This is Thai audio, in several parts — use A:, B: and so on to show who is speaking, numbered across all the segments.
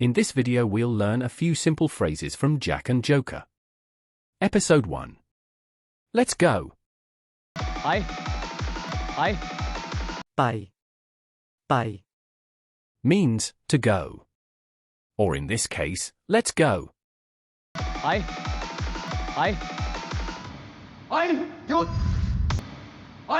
A: In this video we'll learn a few simple phrases from Jack and Joker. Episode 1. Let's go.
B: ไปไป
C: ไปไป
A: means to go. Or in this case, let's go.
B: ไปไป
D: ไปหยุดไป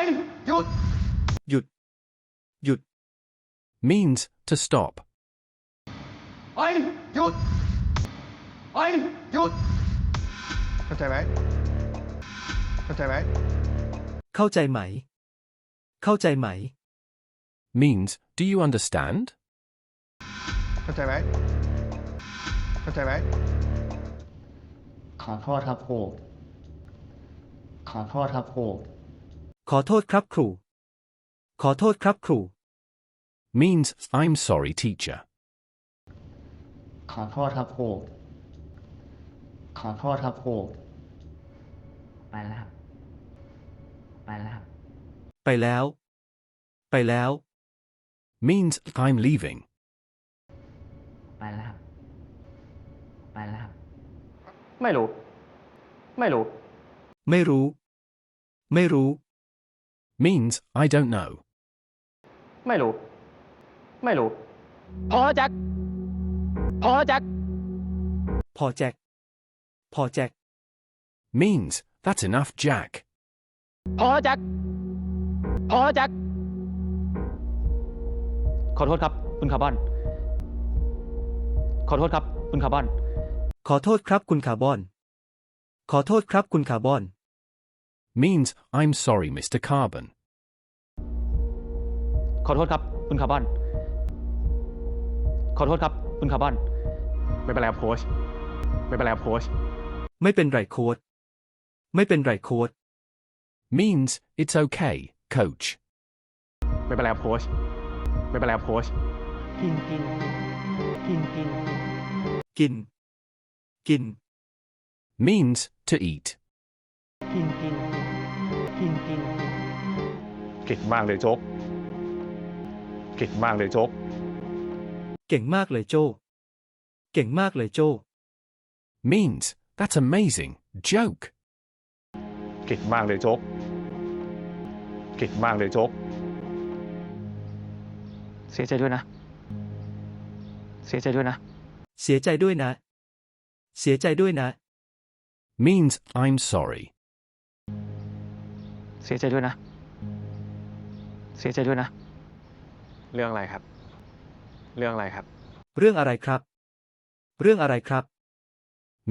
D: หยุด
C: หยุดหยุด
A: means to stop.
D: ไปหยุดไปหยุด เข้าใจไหม เข้าใจไหม
C: เข้าใจไหม เข้าใจไหม
A: means do you understand?
D: เข้าใจไหม เข้าใจไหม
E: ขอโทษครับครู ขอโทษครับครู
C: ขอโทษครับครู ขอโทษครับครู
A: means I'm sorry teacher.
E: ขอโทษครับครูขอโทษครับครูไปแล้วครับ ไปแล้วครับ
C: ไปแล้ว ไปแล้ว
A: means I'm leaving.
E: ไปแล้วครับ ไปแล้วครับ
B: ไม่รู้ ไม่รู้
C: ไม่รู้ ไม่รู้
A: means I don't know.
B: ไม่รู้ ไม่รู้ พอแจ็ค พอแจ็ค
C: พอแจ็ค พอแจ็ค
A: means that's enough Jack.
B: พอแจ็ค พอแจ็ค ขอโทษครับ คุณคาร์บอน ขอโทษครับ คุณคาร์บอน
C: ขอโทษครับคุณคาร์บอน ขอโทษครับคุณคาร์บอน
A: means I'm sorry Mr. Carbon.
B: ขอโทษครับ คุณคาร์บอน ขอโทษครับ คุณคาร์บอน ไม่เป็นไรครับโค้ชไม่เป็นไรครับโค้ช
C: ไม่เป็นไรโค้ดไม่เป็นไรโค้ด
A: means it's okay, coach.
B: ไม่เป็นไรครับโค้ชไม่เป็นไรครับโค้ช
C: กินกินกินกินกินกิน
A: means to eat.
C: กินกินกินกิน
F: เก่งมากเลยโจ๊กเก่งมากเลยโจ๊ก
C: เก่งมากเลยโจ้เก่งมากเลยโจ้
A: means that's amazing, joke.
F: เก่งมากเลยโจ๊กเก่งมากเลยโจ๊ก
B: เสียใจด้วยนะ เสียใจด้วยนะ
C: เสียใจด้วยนะ เสียใจด้วยนะ
A: means I'm sorry.
B: เสียใจด้วยนะ เสียใจด้วยนะ เรื่องอะไรครับ เรื่องอะไรครับ
C: เรื่องอะไรครับ เรื่องอะไรครับ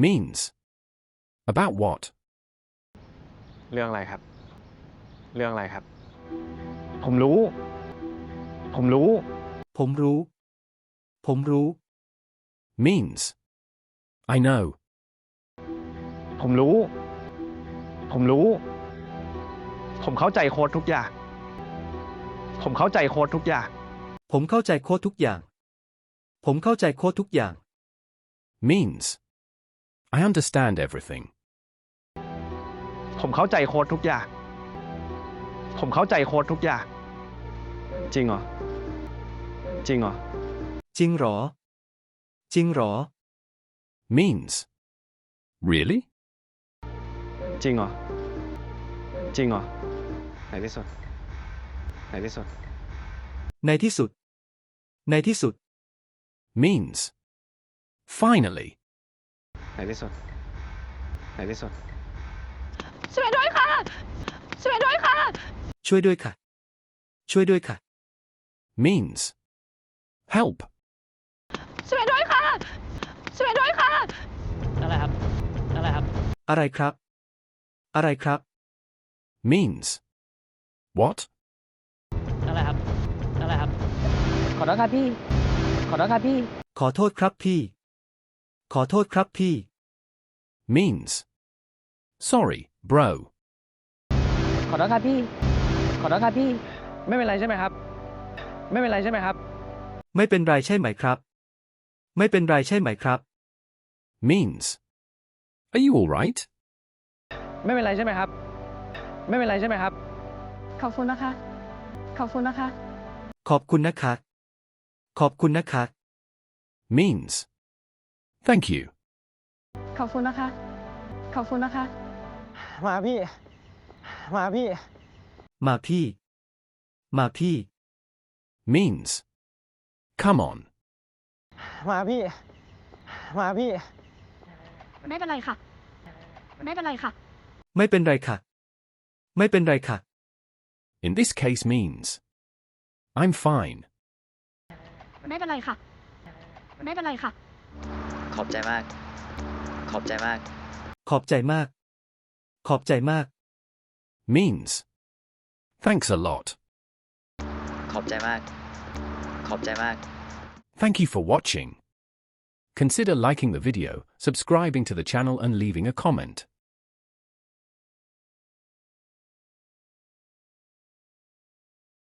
A: means about what?
B: เรื่องอะไรครับ เรื่องอะไรครับ ผมรู้ ผมรู้
C: ผมรู้ ผมรู้
A: means I know.
B: ผมรู้ ผมรู้ ผมเข้าใจโค้ดทุกอย่าง ผมเข้าใจโค้ดทุกอย่าง
C: ผมเข้าใจโค้ดทุกอย่าง ผมเข้าใจโค้ดทุกอย่าง
A: means I understand everything.
B: ผมเข้าใจโค้ดทุกอย่าง ผมเข้าใจโค้ดทุกอย่าง จริงเหรอ จริงเหรอ
C: จริงหรอ จริงหรอ
A: means really?
B: จริงเหรอ จริงเหรอ ไหนที่สุด ไหนที่สุด
C: ในที่สุด ในที่สุด
A: means finally.
B: ไหนที่สุดไหนที่สุด
G: ช่วยด้วยค่ะ ช่วยด้วยค่ะ
C: ช่วยด้วยค่ะ ช่วยด้วยค่ะ
A: means help.
G: ช่วยด้วยค่ะ ช่วยด้วยค่ะ
B: อะไรครับ อะไรครับ
C: อะไรครับ อะไรครับ
A: means what?
B: อะไรครับ อะไรครับ ขอโทษครับพี่ ขอโทษครับพี่
C: ขอโทษครับพี่ ขอโทษครับพี่
A: means sorry, bro.
B: ขอโทษครับพี่ ขอโทษครับพี่ ไม่เป็นไรใช่ไหมครับ ไม่เป็นไรใช่ไหมครับ
C: ไม่เป็นไรใช่ไหมครับ ไม่เป็นไรใช่ไหมครับ
A: means are you all right?
B: ไม่เป็นไรใช่ไหมครับ ไม่เป็นไรใช่ไหมครับ
G: ขอบคุณนะคะ ขอบคุณนะคะ
C: ขอบคุณนะคะ ขอบคุณนะคะ
A: means thank you.
G: ขอบคุณนะคะ ขอบคุณนะคะ
B: มาพี่ มาพี่
C: มาพี่ มาพี่
A: means come on.
B: มาพี่ มาพี่
G: ไม่เป็นไรค่ะ ไม่เป็นไรค่ะ
C: ไม่เป็นไรค่ะ ไม่เป็นไรค่ะ
A: In this case means I'm fine.
G: ไม่เป็นไรค่ะ ไม่เป็นไรค่ะ
H: ขอบใจมาก ขอบใจมาก
C: ขอบใจมาก ขอบใจมาก
A: means thanks a lot.
H: ขอบใจมาก ขอบใจมาก
A: Thank you for watching. Consider liking the video, subscribing to the channel and leaving a comment.